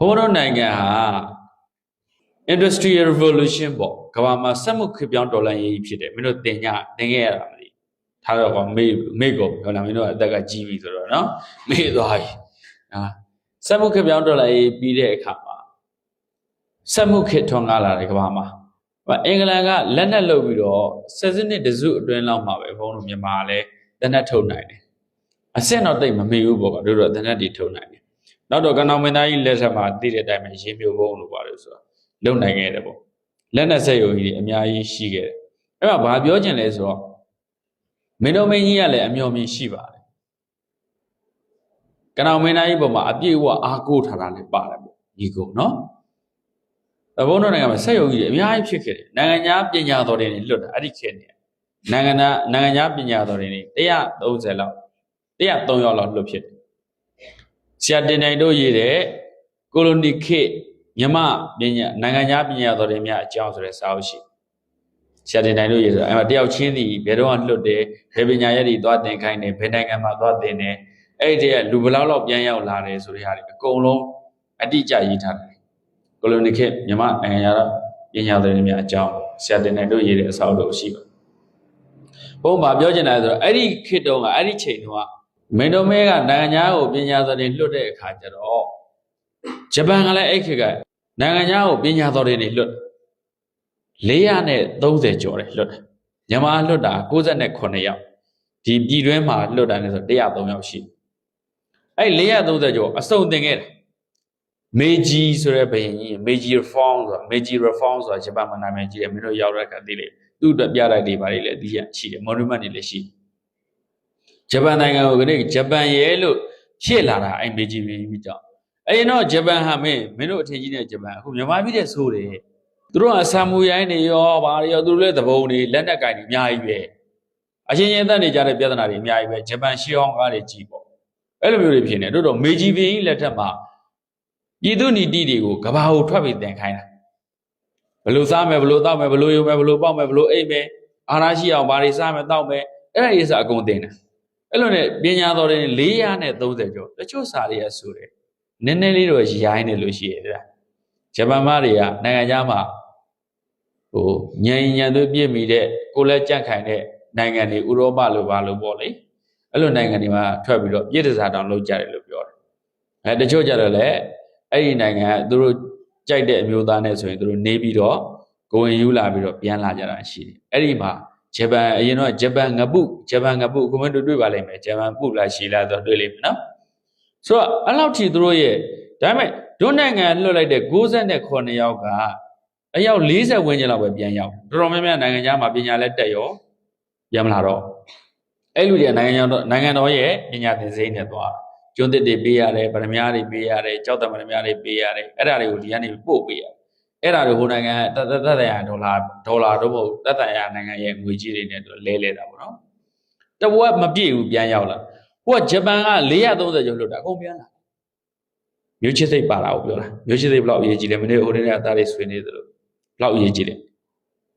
ဘုန်းတော်နိုင်ငံဟာ industrial revolution ပေါ့ကမ္ဘာမှာစက်မှုခေတ်ပြောင်းတော်လှန်ရေးကြီးဖြစ်တယ်မင်းတို့တင်ညတင်ခဲ့ရတာမသိထားတော့ကောမေ့မေ့ကုန်ဟုတ်လားမင်းတို့အသက်ကကြီးပြီဆိုတော့နော်မေ့သွားပြီအာစက်မှုခေတ်ပြောင်းတော်လှန်ရေးပြီးတဲ့အခါမှာစက်မှုခေတ်ထွန်းကားလာတယ်ကမ္ဘာမှာဟိုအင်္ဂလန်ကလက်နက်လုပ်ပြီးတော့ဆက်စနစ်တစုအတွင်းလောက်မှာပဲဘုန်းတို့မြန်မာကလည်းလက်နက်ထုတ်နိုင်တယ်အဆင့်တော့တိတ်မမေ့ဘူးပေါ့ကတို့တော့လက်နက်တွေထုတ်နိုင်တယ် နောက်တော့ကနောင်မင်းသားကြီးလက်ထက်မှာတည်တဲ့အတိုင်းပဲရေမျိုးဘုံလို့ပါတယ်ဆိုတော့လုံနိုင်ခဲ့တယ်ပေါ့လက်နက်ဆက်ယုံကြီးတွေအများကြီးရှိခဲ့တယ်အဲ့မှာဘာပြောချင်လဲဆိုတော့မင်းတို့မင်းကြီးကလည်းအမျော်မြင်ရှိပါတယ်ကနောင်မင်းသားကြီးပေါ်မှာအပြည့်အဝအားကိုးထားတာလည်းပါတယ်ပေါ့ညီကုံနော်အဘုန်းတော်နိုင်ငံမှာဆက်ယုံကြီးတွေအများကြီးဖြစ်ခဲ့တယ်နိုင်ငံခြားပညာတော်တွေလွတ်တာအဲ့ဒီခေတ်နေနိုင်ငံသားနိုင်ငံခြားပညာတော်တွေ130လောက်103ရောက်လောက်လွတ်ဖြစ်တယ် ဆရာတင်နိုင်တို့ရေးတဲ့ကိုလိုနီခေတ်မြမပညာနိုင်ငံခြားပညာတော်တွေများအကြောင်းဆိုတဲ့စာအုပ်ရှိဆရာတင်တိုင်းတို့ရေးဆိုအဲ့မှာတယောက်ချင်းစီဘယ်တော့မှလွတ်တယ်ဘယ်ပညာရက်တွေသွားသင်ခိုင်းတယ်ဘယ်နိုင်ငံမှာသွားသင်တယ်အဲ့ဒီတည်းကလူဘယ်လောက်လောက်ပြန်ရောက်လာတယ်ဆိုတဲ့ဟာတွေအကုန်လုံးအတိအကျရေးထားတယ်ကိုလိုနီခေတ်မြမနိုင်ငံခြားပညာတော်တွေများအကြောင်းဆရာတင်တိုင်းတို့ရေးတဲ့အစာအုပ်တို့ရှိပါဘုံဘာပြောချင်တာလဲဆိုတော့အဲ့ဒီခေတ်တုန်းကအဲ့ဒီချိန်တုန်းက မင်းတို့မဲကနိုင်ငံခြားကိုပညာတော်တွေလွတ်တဲ့အခါကျတော့ဂျပန်ကလည်းအဲ့ခေတ်ကနိုင်ငံခြားကိုပညာတော်တွေနေလွတ်430ကျော်တယ်လွတ်တယ်မြန်မာလွတ်တာ69ယောက်ဒီပြည်တွင်းမှာလွတ်တာလည်းဆို103ယောက်ရှိအဲ့430ကျော်အစုံတင်ခဲ့တယ်မေဂျီဆိုတဲ့ဘယင်ကြီးမေဂျီ reform ဆိုတာမေဂျီ reform ဆိုတာဂျပန်မှာနာမည်ကြီးတယ်မင်းတို့ရောက်တဲ့အခါသိလေသူ့အတွက်ပြတိုက်တွေပါလေလည်းဒီရရှိတယ် monument တွေလည်းရှိ ဂျပန်နိုင်ငံကိုဒီဂျပန်ရဲလို့ရှေ့လာတာအဲ့မေဂျီဘယင်ကြီးကြောင့်အဲ့ရင်တော့ဂျပန်ဟာမင်းမင်းတို့အထင်ကြီးတဲ့ဂျပန်အခုမြန်မာပြည်တဲ့ဆိုးတယ်သူတို့ကဆာမူရိုင်းတွေရောဘာတွေရောသူတို့လည်းသဘုံတွေလက်နက်ကင်တွေအများကြီးပဲအချင်းချင်းတက်နေကြတဲ့ပြဿနာတွေအများကြီးပဲဂျပန်ရှေးဟောင်းကားတွေကြီးပေါ့အဲ့လိုမျိုးတွေဖြစ်နေတို့တော့မေဂျီဘင်းကြီးလက်ထက်မှာပြည်သူနီတိတွေကိုကဘာကိုထွက်ပြီးတင်ခိုင်းတာဘယ်လိုစားမယ်ဘယ်လိုတောက်မယ်ဘယ်လိုယူမယ်ဘယ်လိုပေါက်မယ်ဘယ်လိုအိပ်မယ်အာရရှိအောင်ဘာတွေစားမယ်တောက်မယ်အဲ့ဒါရေးစအကုန်တင်တယ် အဲ့လိုနဲ့ပညာတော်တွေ430ကျော်တချို့စာတွေကဆိုတယ်နည်းနည်းလေးတော့ရိုင်းနေလို့ရှိရတယ်ဂျပန်မတွေကနိုင်ငံခြားမှာဟိုညံညံသွေးပြည့်မိတဲ့ကိုလက်ကြန့်ခိုင်တဲ့နိုင်ငံတွေဥရောပလိုပါလို့ပေါ့လေအဲ့လိုနိုင်ငံတွေမှာထွက်ပြီးတော့ပြည်တစားတောင်လုပ်ကြတယ်လို့ပြောတယ်အဲတချို့ကြတော့လည်းအဲ့ဒီနိုင်ငံကသူတို့ကြိုက်တဲ့အမျိုးသားနဲ့ဆိုရင်သူတို့နေပြီးတော့ကိုဝင်ယူလာပြီးတော့ပြန်လာကြတာရှိတယ်အဲ့ဒီမှာ ဂျပန်အရင်တော့ဂျပန်ငပုဂျပန်ငပုကွန်မန့်တို့တွေ့ပါလိမ့်မယ်ဂျပန်ပုလာရှီလာတော့တွေ့လိမ့်မယ်နော်ဆိုတော့အဲ့လောက်ထိသူတို့ရဲ့ဒါပေမဲ့ဒုနိုင်ငံလွှတ်လိုက်တဲ့69ယောက်ကအယောက်40ဝန်းကျင်လောက်ပဲပြန်ရောက်တော်တော်များများနိုင်ငံခြားမှာပညာလက်တက်ရောပြန်မလာတော့အဲ့လူတွေကနိုင်ငံတော်နိုင်ငံတော်ရဲ့ပညာသင်စိမ့်နဲ့သွားကျွန်းသစ်တွေပေးရတယ်ဗရမ ्या တွေပေးရတယ်ကြောက်တမရမ ्या တွေပေးရတယ်အဲ့ဒါတွေကိုဒီကနေပို့ပေးရတယ် အဲ့ဒါတွေဟိုနိုင်ငံတသက်သက်ရဒေါ်လာဒေါ်လာတော့မဟုတ်သက်သက်ရနိုင်ငံရဲ့ငွေကြီးတွေနဲ့လဲလဲတာပေါ့နော်တဝက်မပြည့်ဘူးပြန်ရောက်လာဟိုကဂျပန်က430ကျော်လွတ်တာအကုန်ပြန်လာမြို့ချစ်စိတ်ပါတာကိုပြောတာမြို့ချစ်စိတ်ဘယ်လောက်အရေးကြီးလဲမနေ့ဟိုနေ့ကအသားလေးဆွေးနေသလိုဘယ်လောက်အရေးကြီးလဲ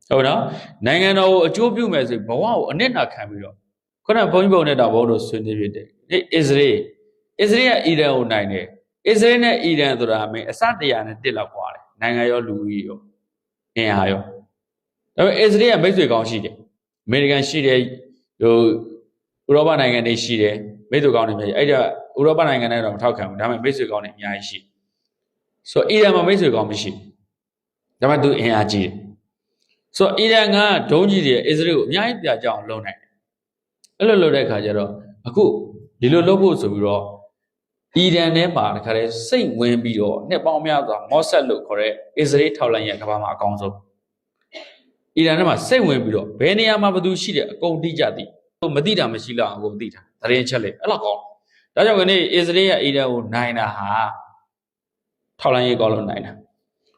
ဟုတ်နော်နိုင်ငံတော်ကိုအကျိုးပြုမယ်ဆိုဘဝကိုအနစ်နာခံပြီးတော့ခုနဘုန်းကြီးဘုံနဲ့တော့ဘုန်းတို့ဆွေးနွေးဖြစ်တယ်ဒီအစ္စရေးအစ္စရေးကအီရန်ကိုနိုင်တယ်အစ္စရေးနဲ့အီရန်ဆိုတာမင်းအစတရားနဲ့တစ်လောက်ပွားတယ် နိုင်ငံရောလူကြီးရောအင်အားရောဒါပေမဲ့အစ္စရေးကမိတ်ဆွေကောင်းရှိတယ်အမေရိကန်ရှိတယ်ဟိုဥရောပနိုင်ငံတွေရှိတယ်မိတ်ဆွေကောင်းတွေများအဲ့ဒါဥရောပနိုင်ငံတွေတော့မထောက်ခံဘူးဒါပေမဲ့မိတ်ဆွေကောင်းတွေအများကြီးရှိဆိုတော့အီရန်မှာမိတ်ဆွေကောင်းမရှိဒါပေမဲ့သူအင်အားကြီးတယ်ဆိုတော့အီရန်ကဒုံးကြီးတွေအစ္စရေးကိုအများကြီးပြကြအောင်လုပ်နိုင်တယ်အဲ့လိုလုပ်တဲ့အခါကျတော့အခုဒီလိုလုပ်ဖို့ဆိုပြီးတော့ အီရန်ထဲမှာတခါတည်းစိတ်ဝင်ပြီးတော့နှစ်ပေါင်းများစွာမော့ဆက်လို့ခေါ်တဲ့အစ္စရေးထောက်လိုင်းရဲ့ကမ္ဘာမှာအကောင်းဆုံးအီရန်ထဲမှာစိတ်ဝင်ပြီးတော့ဘယ်နေရာမှာဘယ်သူရှိတယ်အကုန်တိကျသည်မသိတာမရှိလောက်အောင်ကိုသိတာသတင်းချက်လေအဲ့လောက်ကောင်းဒါကြောင့်ခဏအစ္စရေးကအီရန်ကိုနိုင်တာဟာထောက်လန်းရေးကောင်းလို့နိုင်တာ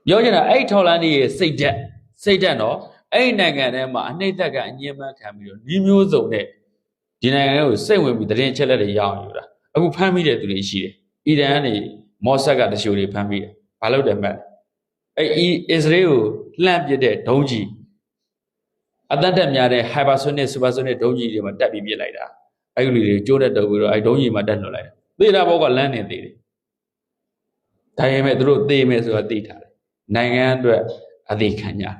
ပြောချင်တာအဲ့ထောက်လန်းရေးရဲ့စိတ်ဓာတ်စိတ်ဓာတ်တော့အဲ့နိုင်ငံထဲမှာအနှိမ့်သက်ကအငြင်းမခံပြီးတော့ညီမျိုးစုံနဲ့ဒီနိုင်ငံကိုစိတ်ဝင်ပြီးသတင်းချက်လက်တွေရအောင်ယူတာ အခုဖမ်းမိတဲ့သူတွေရှိတယ်အီရန်ကနေမော့ဆက်ကတချို့တွေဖမ်းမိတယ်ဘာလို့တယ်မက်အဲ့အစ္စရေးကိုလှမ်းပစ်တဲ့ဒုံးကြီးအတန်တက်များတဲ့ hypersonic supersonic ဒုံးကြီးတွေမှာတက်ပြီးပစ်လိုက်တာအဲ့ဒီလူတွေကျိုးတဲ့တုပ်ပြီးတော့အဲ့ဒုံးကြီးမှာတက်လွတ်လိုက်တာသေတာဘောကလမ်းနေသေးတယ်ဒါပေမဲ့သူတို့သေမယ်ဆိုတာသိထားတယ်နိုင်ငံအတွက်အသေးခံကြတယ်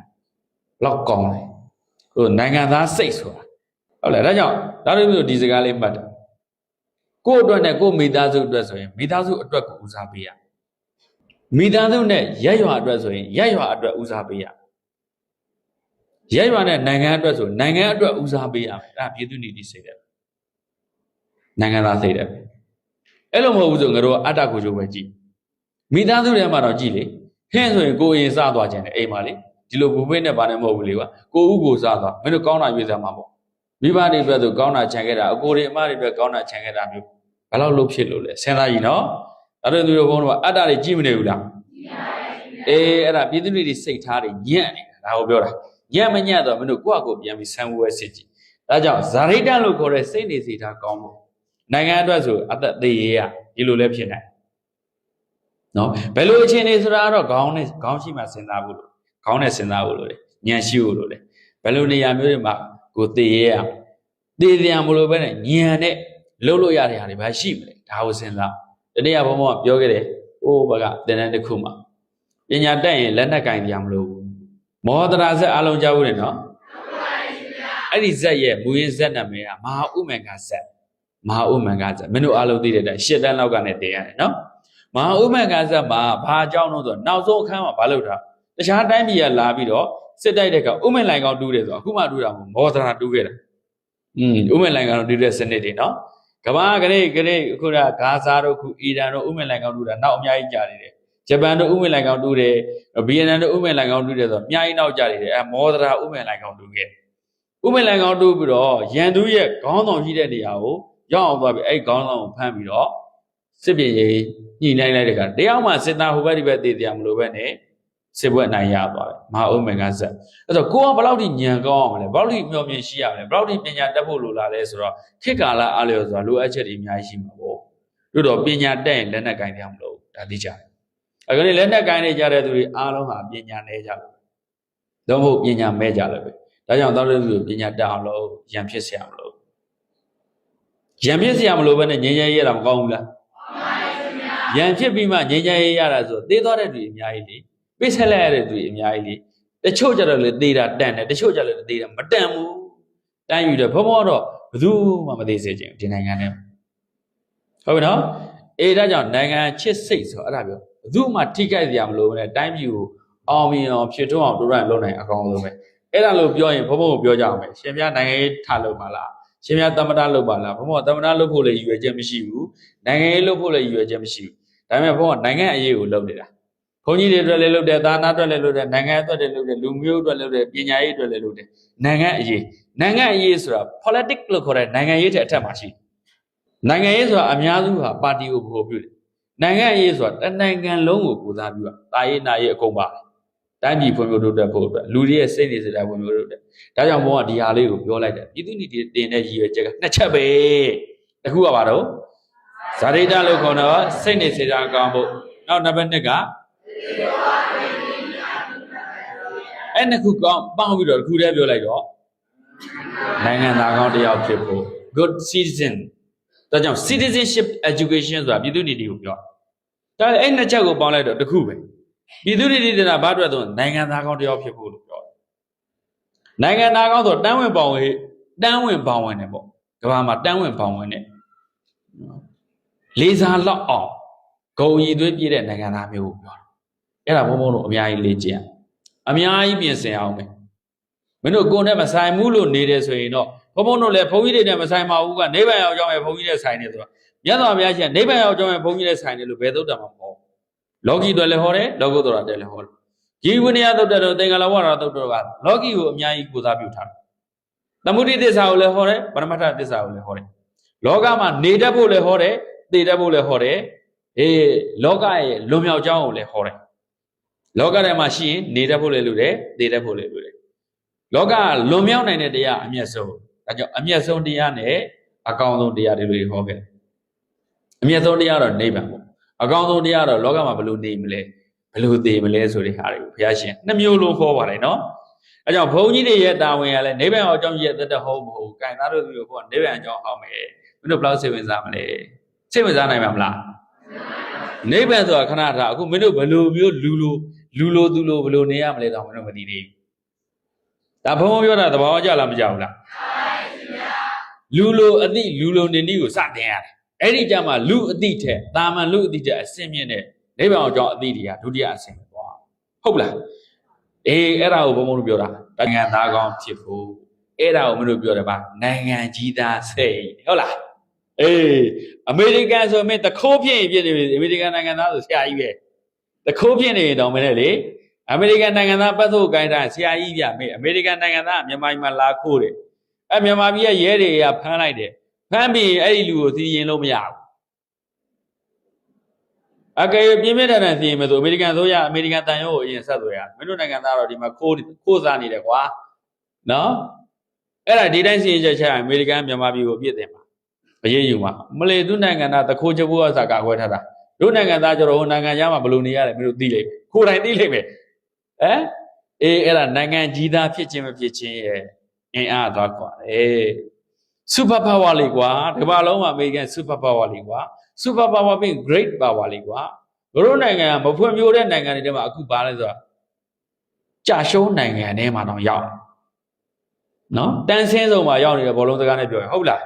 ဘလောက်ကောင်းလဲဟိုနိုင်ငံသားစိတ်ဆိုတာဟုတ်လဲဒါကြောင့်ဒါတို့မျိုးဒီစကားလေးမှတ်တယ် ကိုယ့်အတွက်နဲ့ကိုယ့်မိသားစုအတွက်ဆိုရင်မိသားစုအတွက်ကိုဦးစားပေးရမိသားစုနဲ့ရက်ရွာအတွက်ဆိုရင်ရက်ရွာအတွက်ဦးစားပေးရရက်ရွာနဲ့နိုင်ငံအတွက်ဆိုနိုင်ငံအတွက်ဦးစားပေးရမယ်အဲ့ဒါပြည်သူ့နေတိစိတ်တယ်နိုင်ငံသားစိတ်တယ်အဲ့လိုမဟုတ်ဘူးဆိုငါတို့ကအတ္တကိုကြိုးပဲကြည့်မိသားစုထဲမှာတော့ကြည့်လေဟင်းဆိုရင်ကိုယ်ရင်စသွားခြင်းနဲ့အိမ်မှာလေဒီလိုဘူဘေးနဲ့ဘာနဲ့မဟုတ်ဘူးလေကွာကိုဥကိုစသွားမင်းတို့ကောင်းတာရွေးစမ်းမှာပေါ့မိဘတွေအတွက်ဆိုကောင်းတာခြံခဲ့တာအကိုတွေအမတွေအတွက်ကောင်းတာခြံခဲ့တာမျိုး ဘယ်လောက်လုပ်ဖြစ်လို့လဲစဉ်းစားကြည့်နော်အဲ့ဒါသူတို့ဘုန်းတော်ကအတ္တတွေကြည့်မနေဘူးလားအေးအဲ့ဒါပြည်သူတွေစိတ်ထားတွေညံ့နေတာဒါကိုပြောတာညံ့မညံ့တော့မင်းတို့ကိုယ့်အကိုပြန်ပြီးဆံဝဲစစ်ကြည့်ဒါကြောင့်ဇာရိတလို့ခေါ်တဲ့စိတ်နေစိတ်ထားကောင်းဖို့နိုင်ငံအတွက်ဆိုအသက်သေးရဒီလိုလည်းဖြစ်နိုင်နော်ဘယ်လိုအခြေအနေဆိုတာကတော့ခေါင်းနဲ့ခေါင်းရှိမှစဉ်းစားဖို့လို့ခေါင်းနဲ့စဉ်းစားဖို့လို့လေညံရှိဖို့လို့လေဘယ်လိုနေရာမျိုးတွေမှာကိုသေရရသေတယ်မလို့ပဲနဲ့ညံနဲ့ လှုပ်လို့ရတဲ့ဟာတွေဘာရှိမလဲဒါကိုစဉ်းစားတနေ့ကဘုံဘုံကပြောခဲ့တယ်အိုးဘကတင်တဲ့တစ်ခုမှာပညာတက်ရင်လက်နဲ့ကင်ပြမလို့မောဟတရာဇက်အလုံးကြဘူးလေနော်အဲ့ဒီဇက်ရဲ့မူရင်းဇက်နာမည်ကမဟာဥမင်္ဂဇက်မဟာဥမင်္ဂဇက်မင်းတို့အားလုံးသိတဲ့အတိုင်းရှစ်တန်းလောက်ကနဲ့တင်ရတယ်နော်မဟာဥမင်္ဂဇက်မှာဘာအကြောင်းလို့ဆိုတော့နောက်ဆုံးအခန်းမှာဘာလုပ်တာတခြားတိုင်းပြည်ကလာပြီးတော့စစ်တိုက်တဲ့ကဥမင်လိုင်ကောင်တူးတယ်ဆိုတော့အခုမှတူးတာမဟုတ်မောဒရာတူးခဲ့တာอืมဥမင်လိုင်ကောင်တူးတဲ့စနစ်တွေနော် ကမ္ဘာကလေးကလေးအခုကဂါဇာတို့ခုအီရန်တို့ဥမင်လိုင်ကောင်တူးတာနောက်အများကြီးကြာနေတယ်ဂျပန်တို့ဥမင်လိုင်ကောင်တူးတယ်ဗီယက်နမ်တို့ဥမင်လိုင်ကောင်တူးတယ်ဆိုတော့အများကြီးနောက်ကြာနေတယ်အဲမောဒရာဥမင်လိုင်ကောင်တူးခဲ့ဥမင်လိုင်ကောင်တူးပြီးတော့ရန်သူရဲ့ခေါင်းဆောင်ရှိတဲ့နေရာကိုရောက်အောင်သွားပြီးအဲ့ခေါင်းဆောင်ကိုဖမ်းပြီးတော့စစ်ပြေရေးညှိနှိုင်းလိုက်တဲ့ကတယောက်မှစစ်သားဟိုဘက်ဒီဘက်တည်တရားမလို့ပဲနဲ့ စစ်ပွဲအနိုင်ရသွားတယ်မဟာဥမင်္ဂဇက်အဲ့တော့ကိုကဘယ်လောက်ထိညံကောင်းအောင်မလဲဘယ်လောက်ထိမျှော်မြင်ရှိရမလဲဘယ်လောက်ထိပညာတတ်ဖို့လိုလာလဲဆိုတော့ခေတ်ကာလအားလျော်ဆိုတာလိုအပ်ချက်တွေအများကြီးရှိမှာပေါ့တို့တော့ပညာတက်ရင်လက်နဲ့ကင်တရားမလို့ဒါသိကြတယ်အခုနေ့လက်နဲ့ကင်နေကြတဲ့သူတွေအားလုံးဟာပညာနေကြလို့တော့ဟုတ်ပညာမဲ့ကြလို့ပဲဒါကြောင့်သောလူလူပညာတက်အောင်လို့ရံဖြစ်เสียမလို့ရံဖြစ်เสียမလို့ပဲနဲ့ငြိမ်းချမ်းရေးရတာမကောင်းဘူးလားရံဖြစ်ပြီးမှငြိမ်းချမ်းရေးရတာဆိုသေသွားတဲ့သူအများကြီးလေ ပိဆက်လိုက်ရတဲ့သူအများကြီးလေတချို့ကြတော့လေသေတာတန်တယ်တချို့ကြလည်းသေတာမတန်ဘူးတန်းယူတယ်ဘုံဘောတော့ဘယ်သူမှမသေးစေချင်ဒီနိုင်ငံထဲဟုတ်ပြီနော်အေးဒါကြောင့်နိုင်ငံချစ်စိတ်ဆိုအဲ့ဒါပြောဘယ်သူမှထိခိုက်စရာမလိုဘူးနဲ့တိုင်းပြည်ကိုအောင်မြင်အောင်ဖြစ်ထွန်းအောင်တို့ရလုပ်နိုင်အကောင်းဆုံးပဲအဲ့ဒါလို့ပြောရင်ဘုံဘောကိုပြောကြအောင်ပဲရှင်ပြနိုင်ငံရေးထားလို့ပါလားရှင်ပြသမ္မတလုပ်ပါလားဘုံဘောသမ္မတလုပ်ဖို့လည်းရည်ရွယ်ချက်မရှိဘူးနိုင်ငံရေးလုပ်ဖို့လည်းရည်ရွယ်ချက်မရှိဘူးဒါပေမဲ့ဘုံကနိုင်ငံအရေးကိုလုပ်နေတာ ဘုန်းကြီးတွေအတွက်လည်းလုပ်တယ်သာနာအတွက်လည်းလုပ်တယ်နိုင်ငံအတွက်လည်းလုပ်တယ်လူမျိုးအတွက်လည်းလုပ်တယ်ပညာရေးအတွက်လည်းလုပ်တယ်နိုင်ငံအရေးနိုင်ငံအရေးဆိုတာ politics လို့ခေါ်တဲ့နိုင်ငံရေးတဲ့အထက်မှာရှိနိုင်ငံရေးဆိုတာအများစုဟာပါတီကိုပို့ပြုတယ်နိုင်ငံရေးဆိုတာတနိုင်ငံလုံးကိုပူစားပြုတာတာရေးနာရေးအကုန်ပါတိုင်းပြည်ဖွံ့ဖြိုးတိုးတက်ဖို့အတွက်လူတွေရဲ့စိတ်နေစိတ်ဓာတ်ဖွံ့ဖြိုးတိုးတက်ဒါကြောင့်ဘုန်းကဒီဟာလေးကိုပြောလိုက်တယ်ပြည်သူညီတင်တဲ့ရည်ရွယ်ချက်ကနှစ်ချက်ပဲတစ်ခုကပါတော့ဇာတိတလို့ခေါ်တော့စိတ်နေစိတ်ဓာတ်ကောင်းဖို့နောက်နံပါတ်2က အဲ့နှစ်ခုကောင်းပေါင်းပြီးတော့တစ်ခုတည်းပြောလိုက်တော့နိုင်ငံသားကောင်းတစ်ယောက်ဖြစ်ဖို့ good citizen ဒါကြောင့် citizenship education ဆိုတာပြည်သူ့နေတီကိုပြောဒါအဲ့နှစ်ချက်ကိုပေါင်းလိုက်တော့တစ်ခုပဲပြည်သူ့နေတီတဲ့ဘာအတွက်တော့နိုင်ငံသားကောင်းတစ်ယောက်ဖြစ်ဖို့လို့ပြောတယ်နိုင်ငံသားကောင်းဆိုတန်းဝင်ပေါင်ဝင်တန်းဝင်ပေါင်ဝင်တယ်ပေါ့ကမ္ဘာမှာတန်းဝင်ပေါင်ဝင်တယ်လေးစားလောက်အောင်ဂုံရည်သွေးပြည့်တဲ့နိုင်ငံသားမျိုးကိုပြောတာ အဲ့ဒါဘုံဘုံတို့အများကြီးလေ့ကျင့်အများကြီးပြင်ဆင်အောင်မယ်မင်းတို့ကိုယ်နဲ့မဆိုင်ဘူးလို့နေတယ်ဆိုရင်တော့ဘုံဘုံတို့လည်းဘုန်းကြီးတွေနဲ့မဆိုင်ပါဘူးကနေဗံရောက်ကြောင်းရဲ့ဘုန်းကြီးနဲ့ဆိုင်နေဆိုတော့မြတ်စွာဘုရားရှင်နေဗံရောက်ကြောင်းရဲ့ဘုန်းကြီးနဲ့ဆိုင်နေလို့ဘယ်သုတ်တံမှာမဟုတ်လောကီတွေလည်းဟောတယ်လောကုတ္တရာတွေလည်းဟောတယ်ជីဝနိယသုတ်တတော်သင်္ကလဝရသုတ်တော်ကလောကီကိုအများကြီးကိုစားပြုထားတယ်သမုဒိသစ္စာကိုလည်းဟောတယ်ပရမတ္ထသစ္စာကိုလည်းဟောတယ်လောကမှာနေတတ်ဖို့လည်းဟောတယ်သိတတ်ဖို့လည်းဟောတယ်အေးလောကရဲ့လွန်မြောက်ကြောင်းကိုလည်းဟောတယ် လောကထဲမှာရှိရင်နေတတ်ဖို့လည်းလိုတယ်သိတတ်ဖို့လည်းလိုတယ်လောကလွန်မြောက်နိုင်တဲ့တရားအမျက်ဆုံးဒါကြောင့်အမျက်ဆုံးတရားနဲ့အကောင်းဆုံးတရားတွေဟောခဲ့အမျက်ဆုံးတရားတော့နိဗ္ဗာန်ပေါ့အကောင်းဆုံးတရားတော့လောကမှာဘယ်လိုနေမလဲဘယ်လိုသိမလဲဆိုတဲ့ဟာတွေကိုဘုရားရှင်နှစ်မျိုးလုံးဟောပါတယ်နော်အဲကြောင့်ဘုန်းကြီးတွေရဲ့တာဝန်ကလည်းနိဗ္ဗာန်အကြောင်းကြီးရဲ့တသက်ဟောမဟုတ်ဘူး။ကံသားတို့မျိုးကနိဗ္ဗာန်အကြောင်းဟောမယ်။မင်းတို့ဘယ်လောက်စိတ်ဝင်စားမလဲ။စိတ်ဝင်စားနိုင်မှာမလား။မနိဗ္ဗာန်ဆိုတာခဏထားအခုမင်းတို့ဘယ်လိုမျိုးလူလို လူလိုသူလိုဘယ်လိုနေရမလဲတော့မင်းတို့မသိသေးဘူးဒါဘုံဘုံပြောတာသဘောကျလားမကြောက်ဘူးလားလူလိုအတိလူလိုနေနည်းကိုစတင်ရတယ်အဲ့ဒီကြမှာလူအတိထက်တာမန်လူအတိထက်အစင်မြင့်တဲ့နိဗ္ဗာန်အကြောင်းအတိတွေကဒုတိယအစင်ပဲကွာဟုတ်လားအေးအဲ့ဒါကိုဘုံဘုံတို့ပြောတာနိုင်ငံသားကောင်းဖြစ်ဖို့အဲ့ဒါကိုမင်းတို့ပြောတယ်ပါနိုင်ငံကြီးသားစိတ်ဟုတ်လားအေးအမေရိကန်ဆိုမင်းတခိုးဖြစ်ရင်ဖြစ်နေပြီအမေရိကန်နိုင်ငံသားဆိုဆရာကြီးပဲ တခိုးဖြစ်နေရင်တောင်မင်းလေအမေရိကန်နိုင်ငံသားပတ်သက်ကိုင်တာဆရာကြီးပြမေးအမေရိကန်နိုင်ငံသားကမြန်မာပြည်မှာလာခိုးတယ်အဲမြန်မာပြည်ရဲ့ရဲတွေကဖမ်းလိုက်တယ်ဖမ်းပြီးရင်အဲ့ဒီလူကိုစီရင်လို့မရဘူးအကယ်၍ပြင်းပြတဲ့တဲ့စီရင်မယ်ဆိုအမေရိကန်ဆိုရအမေရိကန်တန်ရုံးကိုအရင်ဆက်သွယ်ရမင်းတို့နိုင်ငံသားတော့ဒီမှာခိုးခိုးစားနေတယ်ကွာနော်အဲ့ဒါဒီတိုင်းစီရင်ချက်ချရင်အမေရိကန်မြန်မာပြည်ကိုအပြစ်တင်ပါအရေးယူမှာမလေသူနိုင်ငံသားတခိုးချဖို့အစားကာကွယ်ထားတာ တို့နိုင်ငံသားကျတော့ဟိုနိုင်ငံသားမှာဘယ်လိုနေရလဲမင်းတို့သိလိမ့်မယ်ကိုယ်တိုင်သိလိမ့်မယ်ဟမ်အေးအဲ့ဒါနိုင်ငံကြီးသားဖြစ်ခြင်းမဖြစ်ခြင်းရဲ့အင်အားသွားကွာလေစူပါပါဝါလေးကွာဒီဘာလုံးမှာအမေရိကန်စူပါပါဝါလေးကွာစူပါပါဝါပြီး great power လေးကွာတို့နိုင်ငံကမဖွံ့ဖြိုးတဲ့နိုင်ငံတွေထဲမှာအခုပါလဲဆိုတော့ကြာရှုံးနိုင်ငံထဲမှာတော့ရောက်နော်တန်းစင်းဆုံးမှာရောက်နေတဲ့ဘောလုံးစကားနဲ့ပြောရင်ဟုတ်လား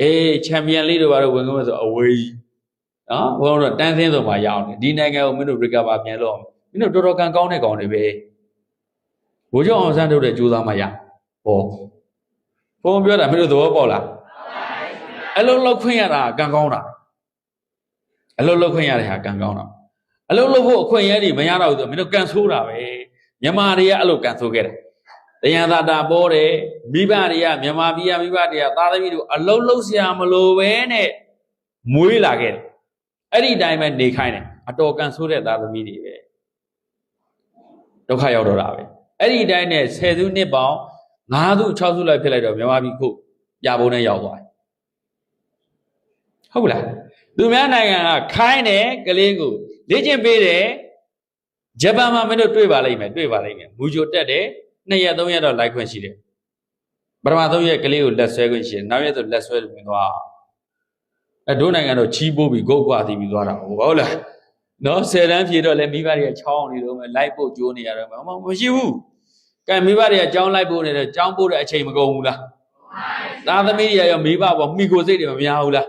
အေးချန်ပီယံလိတို့ဘာလို့ဝင်ကုန်မဆိုအဝေးကြီး နော်ဘုန်းတော်တန်းသင်းဆုံးမှာရအောင်တယ်ဒီနိုင်ငံကိုမင်းတို့ recover ပြန်လို့အောင်မင်းတို့တော်တော်ကန်ကောင်းတဲ့ကောင်တွေပဲဘိုးကျောင်းအောင်ဆန်းတို့တဲ့ကြိုးစားမှရဟောဘုန်းပြောတာမင်းတို့သဘောပေါက်လားအလုံးလောက်ခွင့်ရတာကန်ကောင်းတာအလုံးလောက်ခွင့်ရတဲ့ဟာကန်ကောင်းတာအလုံးလောက်ဖို့အခွင့်အရေးတွေမရတော့ဘူးဆိုမင်းတို့ကန်ဆိုးတာပဲမြန်မာတွေကအဲ့လိုကန်ဆိုးခဲ့တယ်တရားသာတာပေါ်တယ်မိဘတွေကမြန်မာပြည်ကမိဘတွေကသားသမီးတို့အလုံးလုံးဆရာမလိုပဲနဲ့မွေးလာခဲ့တယ် အဲ့ဒီအတိုင်းပဲနေခိုင်းတယ်အတော်ကန်ဆိုးတဲ့သားသမီးတွေပဲဒုက္ခရောက်တော့တာပဲအဲ့ဒီအတိုင်းနဲ့10စုနှစ်ပေါင်း9စု6စုလိုက်ဖြစ်လိုက်တော့မြန်မာပြည်ခုပြပုံနဲ့ရောက်သွားတယ်ဟုတ်လားသူများနိုင်ငံကခိုင်းတယ်ကလေးကိုလေ့ကျင့်ပေးတယ်ဂျပန်မှာမင်းတို့တွေ့ပါလိမ့်မယ်တွေ့ပါလိမ့်မယ်မူဂျိုတက်တယ်နှစ်ရက်သုံးရက်တော့လိုက်ခွင့်ရှိတယ်ပထမသုံးရက်ကလေးကိုလက်ဆွဲခွင့်ရှိတယ်နောက်ရက်ဆိုလက်ဆွဲလို့ဝင်သွား အဲတို့နိုင်ငံတော့ချီးပိုးပြီးဂုတ်ကွာပြီးပြီးသွားတာဟုတ်လားနော်ဆယ်တန်းဖြေတော့လည်းမိဘတွေကချောင်းနေတော့မယ်လိုက်ဖို့ကြိုးနေရတော့မယ်မမရှိဘူးကဲမိဘတွေကကြောင်းလိုက်ဖို့နေတယ်ကြောင်းဖို့တဲ့အချိန်မကုန်ဘူးလားသားသမီးတွေရောမိဘပေါ်မိကိုစိတ်တွေမများဘူးလား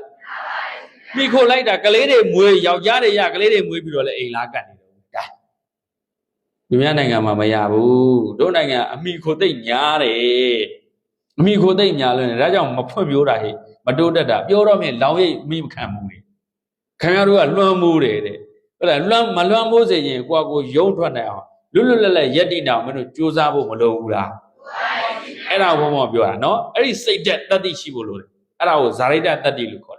မိခိုလိုက်တာကလေးတွေမွေးယောက်ျားတွေရကလေးတွေမွေးပြီးတော့လည်းအိမ်လားကတ်နေတော့ကဲသူများနိုင်ငံမှာမရဘူးတို့နိုင်ငံအမိခိုသိမ့်ညားတယ်အမိခိုသိမ့်ညားလို့နေဒါကြောင့်မဖွံ့ဖြိုးတာဟိ မတိုးတက်တာပြောတော့မြင်လောင်ရိပ်မိမခံဘူးလေခင်ဗျားတို့ကလွှမ်းမိုးတယ်တဲ့ဟုတ်လားလွှမ်းမလွှမ်းမိုးစေရင်ကိုယ့်ကိုယုံထွက်နိုင်အောင်လွတ်လွတ်လပ်လပ်ရက်တိတောင်မင်းတို့စူးစမ်းဖို့မလိုဘူးလားအဲ့ဒါဘုံဘုံပြောတာနော်အဲ့ဒီစိတ်သက်တတ္တိရှိဖို့လိုတယ်အဲ့ဒါကိုဇာရိတတတ္တိလို့ခေါ်တယ်